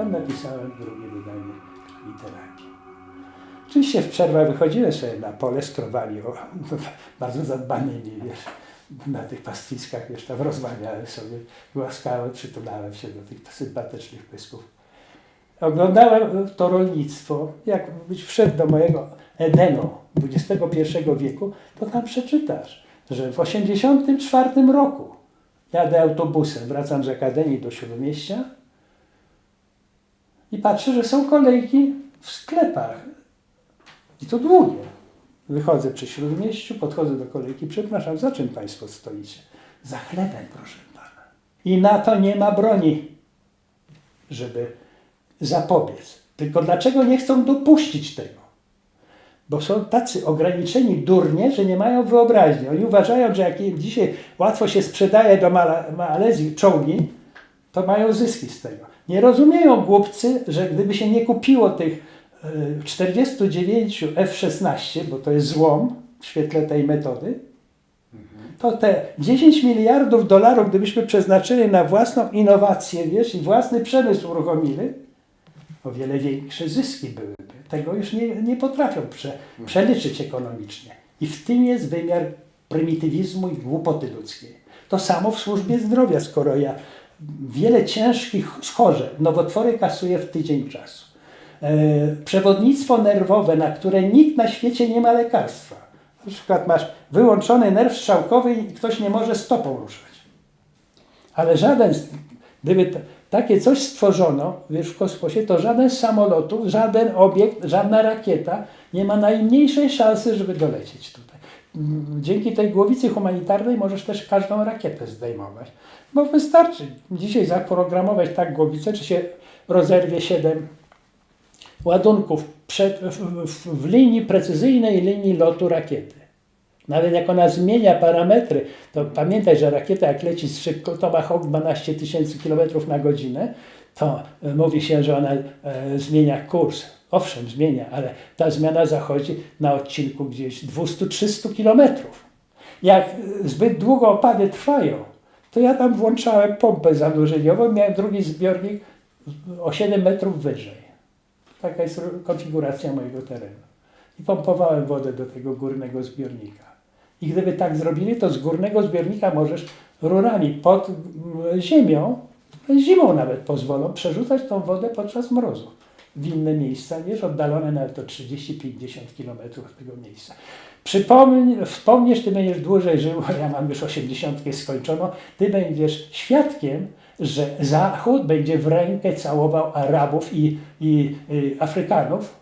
Potem napisałem drugie wydanie literaki. Oczywiście w przerwach wychodziłem sobie na pole z krowami, o, bardzo zadbanymi, wiesz, na tych pastwiskach, wiesz, tam rozmawiałem sobie, głaskałem, przytulałem się do tych sympatycznych pysków. Oglądałem to rolnictwo, jak byś wszedł do mojego Edenu XXI wieku, to tam przeczytasz, że w 1984 roku jadę autobusem, wracam z Akademii do Śródmieścia i patrzę, że są kolejki w sklepach. I to długie. Wychodzę przy Śródmieściu, podchodzę do kolejki, przepraszam, za czym Państwo stoicie? Za chlebem, proszę Pana. I na to nie ma broni, żeby zapobiec. Tylko dlaczego nie chcą dopuścić tego? Bo są tacy ograniczeni durnie, że nie mają wyobraźni. Oni uważają, że jak dzisiaj łatwo się sprzedaje do Malezji czołgi, to mają zyski z tego. Nie rozumieją głupcy, że gdyby się nie kupiło tych y, 49 F-16, bo to jest złom w świetle tej metody, to te 10 miliardów dolarów, gdybyśmy przeznaczyli na własną innowację, wiesz, i własny przemysł uruchomili, o wiele większe zyski byłyby. Tego już nie, nie potrafią prze, przeliczyć ekonomicznie. I w tym jest wymiar prymitywizmu i głupoty ludzkiej. To samo w służbie zdrowia, skoro ja wiele ciężkich schorzeń, nowotwory kasuję w tydzień czasu. E, przewodnictwo nerwowe, na które nikt na świecie nie ma lekarstwa. Na przykład masz wyłączony nerw strzałkowy i ktoś nie może stopą ruszać. Ale żaden, gdyby takie coś stworzono wiesz, w kosmosie, to żaden z samolotów, żaden obiekt, żadna rakieta nie ma najmniejszej szansy, żeby dolecieć tutaj. Dzięki tej głowicy humanitarnej możesz też każdą rakietę zdejmować. Bo wystarczy dzisiaj zaprogramować tak głowicę, czy się rozerwie 7 ładunków przed, w, w, w linii precyzyjnej linii lotu rakiety. Nawet jak ona zmienia parametry, to pamiętaj, że rakieta jak leci z szybko, Tomahawk 12 tysięcy km na godzinę, to e, mówi się, że ona e, zmienia kurs. Owszem, zmienia, ale ta zmiana zachodzi na odcinku gdzieś 200-300 kilometrów. Jak zbyt długo opady trwają, to ja tam włączałem pompę zanurzeniową, miałem drugi zbiornik o 7 metrów wyżej. Taka jest konfiguracja mojego terenu. I pompowałem wodę do tego górnego zbiornika. I gdyby tak zrobili, to z górnego zbiornika możesz rurami pod mm, ziemią, zimą nawet pozwolą, przerzucać tą wodę podczas mrozu w inne miejsca, niż oddalone nawet o 30-50 kilometrów od tego miejsca. Przypomnij, wspomniesz, ty będziesz dłużej żył, ja mam już 80 skończoną, ty będziesz świadkiem, że Zachód będzie w rękę całował Arabów i, i, i Afrykanów,